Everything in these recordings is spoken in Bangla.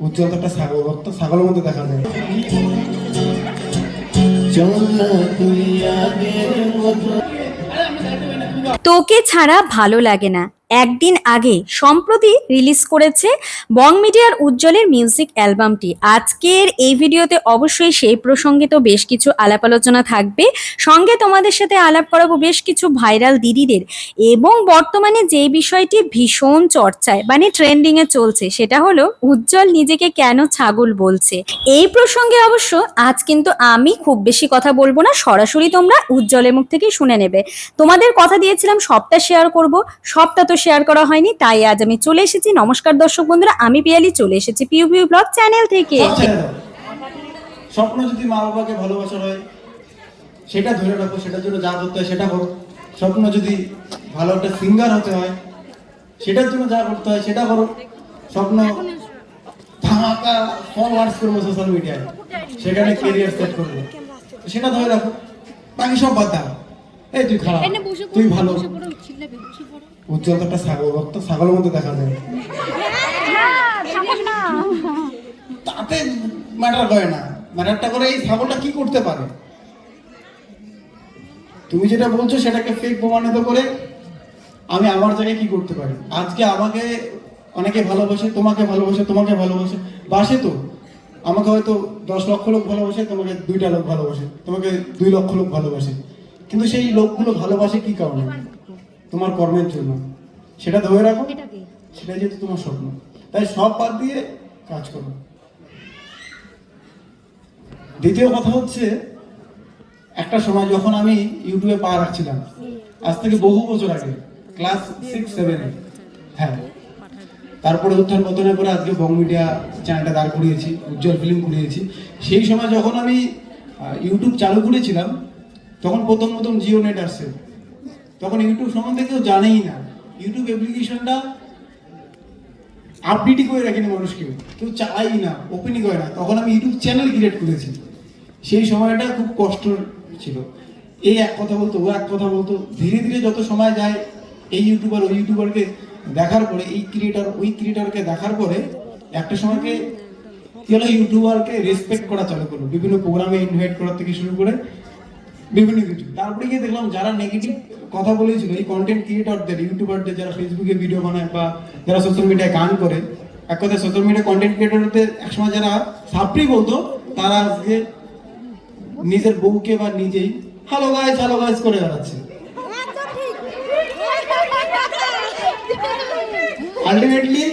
উজ্জ্বল একটা ছাগল ছাগলের মধ্যে দেখা যায়। তোকে ছাড়া ভালো লাগে না। একদিন আগে সম্প্রতি রিলিজ করেছে বং মিডিয়ার উজ্জ্বলের মিউজিক অ্যালবামটি। আজকের এই ভিডিওতে অবশ্যই সেই প্রসঙ্গে তো বেশ কিছু আলাপ আলোচনা থাকবে। সঙ্গে তোমাদের সাথে আলাপ করাবো বেশ কিছু ভাইরাল দিদিদের। এবং বর্তমানে যে বিষয়টি ভীষণ চর্চায় মানে ট্রেন্ডিং এ চলছে, সেটা হলো উজ্জ্বল নিজেকে কেন ছাগল বলছে। এই প্রসঙ্গে অবশ্য আজ কিন্তু আমি খুব বেশি কথা বলব না, সরাসরি তোমরা উজ্জ্বলের মুখ থেকেই শুনে নেবে। তোমাদের কথা দিয়েছিলাম, সবটা শেয়ার করব, সবটা তো শেয়ার করা হয়নি তাই আজ আমি চলে এসেছি। নমস্কার দর্শক বন্ধুরা আমি পিয়ালি চলে এসেছি পিউ পিউ ব্লগ চ্যানেল থেকে। স্বপ্ন যদি মা বাবাকে ভালোবাসা হয় সেটা ধরে রাখো সেটার জন্য যা করতে হয় সেটা করো স্বপ্ন যদি ভালো একটা সিঙ্গার হতে হয় সেটার জন্য যা করতে হয় সেটা করো। স্বপ্ন ধামাকা ফলোয়ার্স করব সোশ্যাল মিডিয়ায় সেখানে কেরিয়ার সেট করব। সেটা ধরে রাখো। বাকি সব বাদ দাও। এই তুই খারাপ। তুই ভালো। উজ্জ্বল তো একটা ছাগল ভক্ত ছাগলের মধ্যে দেখা যায়। তাতে ম্যাটার করে না। ম্যাটারটা করে এই ছাগলটা কি করতে পারে? তুমি যেটা বলছো সেটাকে ফেক প্রমাণিত করে আমি আমার জায়গায় কি করতে পারি? আজকে আমাকে অনেকে ভালোবাসে, তোমাকে ভালোবাসে তোমাকে ভালোবাসে। বাসে তো। আমাকে হয়তো দশ লক্ষ লোক ভালোবাসে, তোমাকে দুইটা লোক ভালোবাসে, তোমাকে দুই লক্ষ লোক ভালোবাসে। কিন্তু সেই লোকগুলো ভালোবাসে কি কারণে? তোমার কর্মের জন্য। সেটা ধরে রাখো। সেটাই যেহেতু তোমার স্বপ্ন। তাই সব বাদ দিয়ে কাজ করো। দ্বিতীয় কথা হচ্ছে একটা সময় যখন আমি ইউটিউবে পা রাখছিলাম আজ থেকে বহু বছর আগে ক্লাস সিক্স সেভেনে হ্যাঁ। তারপরে উত্থান পতনের পরে আজকে বং মিডিয়া চ্যানেলটা দাঁড় করিয়েছি উজ্জ্বল ফিল্ম করিয়েছি। সেই সময় যখন আমি ইউটিউব চালু করেছিলাম তখন প্রথম প্রথম জিও নেট আসছে। তখন ইউটিউব সম্বন্ধে কেউ জানেই না। ইউটিউব অ্যাপ্লিকেশনটা আপডেটই করে রাখেনি মানুষ কেউ কেউ চালাই না ওপেনই করে না। তখন আমি ইউটিউব চ্যানেল ক্রিয়েট করেছি। সেই সময়টা খুব কষ্ট ছিল। এই এক কথা বলতো, ও এক কথা বলতো, ধীরে ধীরে যত সময় যায়, এই ইউটিউবার ওই ইউটিউবারকে দেখার পরে, এই ক্রিয়েটার ওই ক্রিয়েটারকে দেখার পরে, একটা সময়কে কি হলো? ইউটিউবারকে রেসপেক্ট করা চালু করল। বিভিন্ন প্রোগ্রামে ইনভাইট করার থেকে শুরু করে বিভিন্ন কিছু তারপরে গিয়ে দেখলাম যারা নেগেটিভ কথা বলেছিল, এই কন্টেন্ট ক্রিয়েটরদের ইউটিউবারদের যারা ফেসবুকে ভিডিও বানায় বা যারা সোশ্যাল মিডিয়ায় গান করে, এক কথায় সোশ্যাল মিডিয়া কন্টেন্ট ক্রিয়েটরদের একসময় যারা সাপ্রি বলতো, তারা আজকে নিজের বউকে বা নিজেই হ্যালো গাইস হ্যালো গাইস করে বেড়াচ্ছে। আলটিমেটলি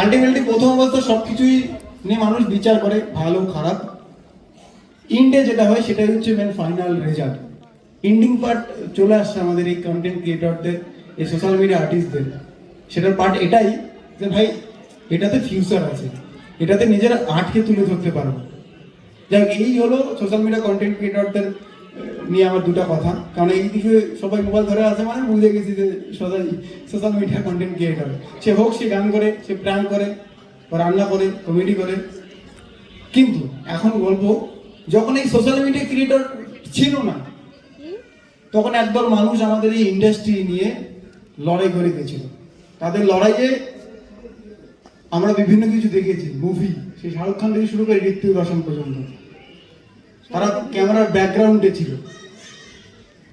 আলটিমেটলি প্রথম অবস্থা সবকিছুই নিয়ে মানুষ বিচার করে, ভালো, খারাপ। ইন্ডে যেটা হয় সেটাই হচ্ছে main final result ending part চলে আসছে আমাদের এই কন্টেন্ট ক্রিয়েটরদের এই সোশ্যাল মিডিয়া আর্টিস্টদের সেটার পার্ট এটাই যে ভাই, এটাতে ফিউচার আছে। এটাতে নিজের আর্টকে তুলে ধরতে পারব যাই এই হলো সোশ্যাল মিডিয়া কন্টেন্ট ক্রিয়েটরদের নিয়ে আমার দুটো কথা। কারণ এই দিকে সবাই মোবাইল ধরে আছে মানে বুঝে গেছি যে সবাই সোশ্যাল মিডিয়া কন্টেন্ট ক্রিয়েটর সে হোক, সে গান করে, সে প্র্যাঙ্ক করে রান্না করে কমেডি করে। কিন্তু এখন বলব যখন এই সোশ্যাল মিডিয়া ক্রিয়েটর ছিল না, তখন একদল মানুষ আমাদের এই ইন্ডাস্ট্রি নিয়ে লড়াই করে গেছিল। তাদের লড়াইয়ে আমরা বিভিন্ন কিছু দেখেছি মুভি সেই শাহরুখ খান থেকে শুরু করে ঋত্বিক রোশন পর্যন্ত। তারা ক্যামেরার ব্যাকগ্রাউন্ডে ছিল।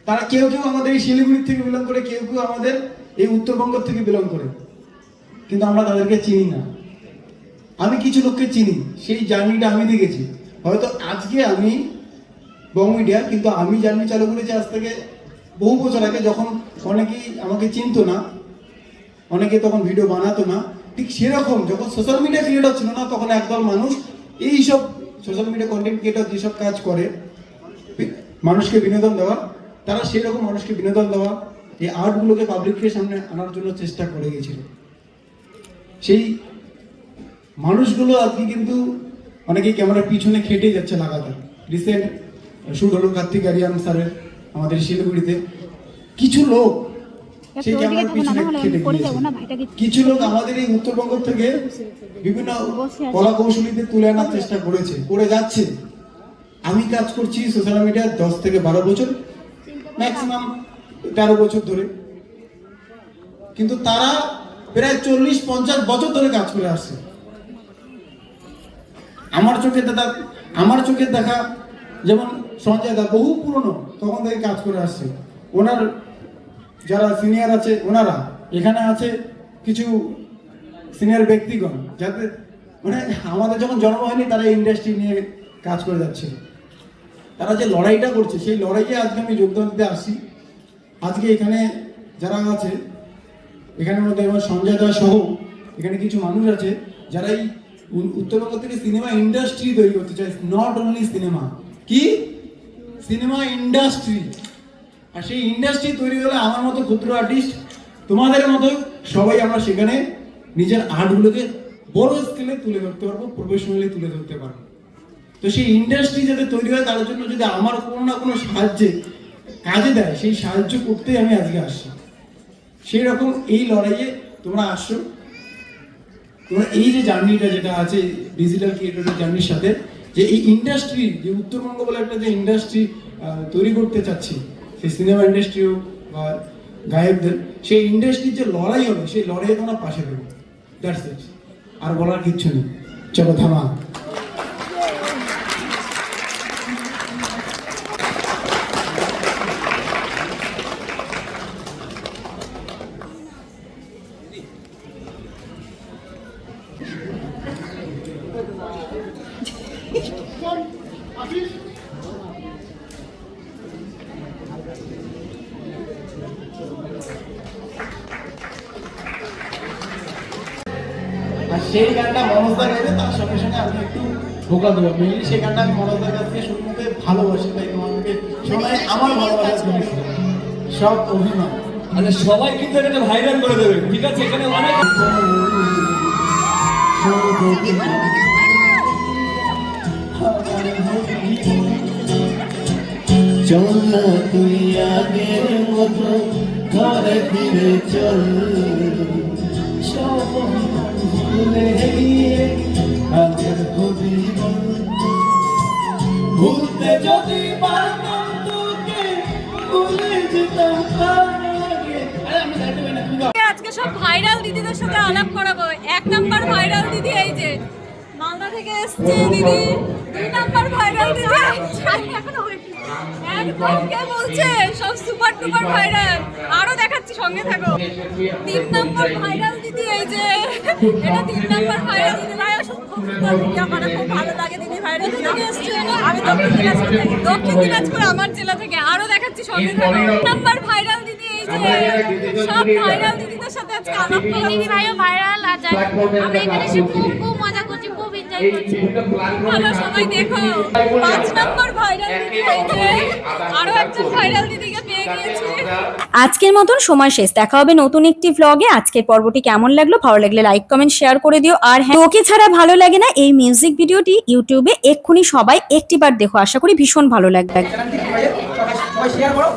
তারা কেউ কেউ আমাদের এই শিলিগুড়ি থেকে বিলং করে, কেউ কেউ আমাদের এই উত্তরবঙ্গ থেকে বিলং করে। কিন্তু আমরা তাদেরকে চিনি না। আমি কিছু লোককে চিনি, সেই জার্নিটা আমি দেখেছি। হয়তো আজকে আমি বং মিডিয়া, কিন্তু আমি জার্নি চালু করেছি আজ থেকে বহু বছর আগে যখন অনেকেই আমাকে চিনতো না, অনেকে তখন ভিডিও বানাতো না, ঠিক সেরকম যখন সোশ্যাল মিডিয়া ক্রিয়েটর ছিল না, তখন একদল মানুষ এই সব সোশ্যাল মিডিয়া কন্টেন্ট ক্রিয়েটর যেসব কাজ করে, মানুষকে বিনোদন দেওয়া, তারা সেরকম মানুষকে বিনোদন দেওয়া, এই আর্টগুলোকে পাবলিকের সামনে আনার জন্য চেষ্টা করে গেছিল। সেই মানুষগুলো আজকে কিন্তু অনেকেই ক্যামেরার পিছনে খেটে যাচ্ছে লাগাতার। রিসেন্ট শুট হলো কার্তিক আরিয়ান স্যারের আমাদের শিলিগুড়িতে। কিছু লোক সেই ক্যামেরার পিছনে খেটে গিয়েছে। কিছু লোক আমাদের এই উত্তরবঙ্গ থেকে বিভিন্ন কলা কৌশলীদের তুলে আনার চেষ্টা করেছে করে যাচ্ছে। আমি কাজ করছি সোশ্যাল মিডিয়া দশ থেকে বারো বছর ম্যাক্সিমাম তেরো বছর ধরে। কিন্তু তারা প্রায় চল্লিশ পঞ্চাশ বছর ধরে কাজ করে আসছে। আমার চোখে দেখা, আমার চোখে দেখা, যেমন সঞ্জয় দা বহু পুরনো, তখন থেকে কাজ করে আসছে। ওনার যারা সিনিয়র আছে, ওনারা এখানে আছে কিছু সিনিয়র ব্যক্তিগণ, যাতে মানে আমাদের যখন জন্ম হয়নি, তারা ইন্ডাস্ট্রি নিয়ে কাজ করে যাচ্ছে। তারা যে লড়াইটা করছে, সেই লড়াইয়ে আজকে আমি যোগদান দিতে আসছি। আজকে এখানে যারা আছে এখানের মধ্যে আমার সঞ্জয় দাস সহ এখানে কিছু মানুষ আছে যারা এই উত্তরবঙ্গ থেকে সিনেমা ইন্ডাস্ট্রি তৈরি করতে চাই নট অনলি সিনেমা। কি? Cinema industry. আর সেই ইন্ডাস্ট্রি তৈরি হলে আমার মতো ক্ষুদ্র আর্টিস্ট তোমাদের মতো সবাই আমরা সেখানে নিজের আর্টগুলোকে বড় স্কেলে তুলে ধরতে পারব প্রফেশনালি তুলে ধরতে পারব। তো সেই ইন্ডাস্ট্রি যাতে তৈরি হয়, তার জন্য যদি আমার কোনো না কোনো সাহায্যে কাজে দেয়, সেই সাহায্য করতেই আমি আজকে আসছি। সেই রকম এই লড়াইয়ে তোমরা আসছো তোমরা এই যে জার্নিটা যেটা আছে ডিজিটাল ক্রিয়েটরের জার্নির সাথে, যে এই ইন্ডাস্ট্রি যে উত্তরবঙ্গ বলে একটা যে ইন্ডাস্ট্রি তৈরি করতে চাচ্ছি সেই সিনেমা ইন্ডাস্ট্রি হোক বা গায়কদের, সেই ইন্ডাস্ট্রির যে লড়াই হবে, সেই লড়াইয়ে তোমরা পাশে দেবো দ্যাটস ইট আর বলার কিচ্ছু নেই। চলো, থামা। সেই গানটা মনোজদা গাইবে তার সঙ্গে সঙ্গে আমি একটু ভোকা দেবো। মেনলি সেই গানটা আমি মনোজদার কাছ থেকে শুনতে ভালোবাসি তাই তোমাকে শোনায় আমার ভালোবাসা। জিনিস সব অভিমান আচ্ছা সবাই কিন্তু এটাকে ভাইরাল করে দেবে। ঠিক আছে এখানে অনেক চল না তুই আগের মতো ঘরে ফিরে চল। সব ভুলে গিয়ে ভুলতে যদি পারতাম তোকে ভুলে যেতাম। আজকে সব ভাইরাল দিদিদের সাথে আলাপ করাবো। এক নাম্বার ভাইরাল দিদি এই যে। মালদা থেকে এসছে দিদি। দুই নাম্বার ভাইরাল দিদি। একদম কে বলছে সব সুপার টুপার ভাইরাল আরও দেখাচ্ছি সঙ্গে থাকো। তিন নাম্বার ভাইরাল দিদি এই যে এটা তিন নাম্বার ভাইরাল দিদি। ভাই খুব আমার খুব ভালো লাগে দিদি ভাইরাল থেকে এসছে আমি দক্ষিণ দিনাজপুর থেকে। দক্ষিণ দিনাজপুর আমার জেলা থেকে। আরও দেখাচ্ছি সঙ্গে থাকো। নাম্বার ভাইরাল দিদি এই যে সব ভাইরাল দিদিদের সাথে আজকে আলাপ দিদি ভাইও ভাইরাল আর যাই আমরা এখানে এসে খুব খুব মজা করছি খুব এনজয় করছি। ভালো সবাই দেখো পাঁচ নম্বর ভাইরাল আরও একজন ভাইরাল দিদিকে পেয়ে গিয়েছি। আজকের মতন সময় শেষ। দেখা হবে নতুন একটি ভ্লগে আজকের পর্বটি কেমন লাগল? ভালো লাগলে লাইক কমেন্ট শেয়ার করে দিও। আর হ্যাঁ তোকে ছাড়া ভালো লাগে না এই মিউজিক ভিডিওটি ইউটিউবে এক্ষুনি সবাই একটিবার দেখো। আশা করি ভীষণ ভালো লাগবে। শেয়ার করো।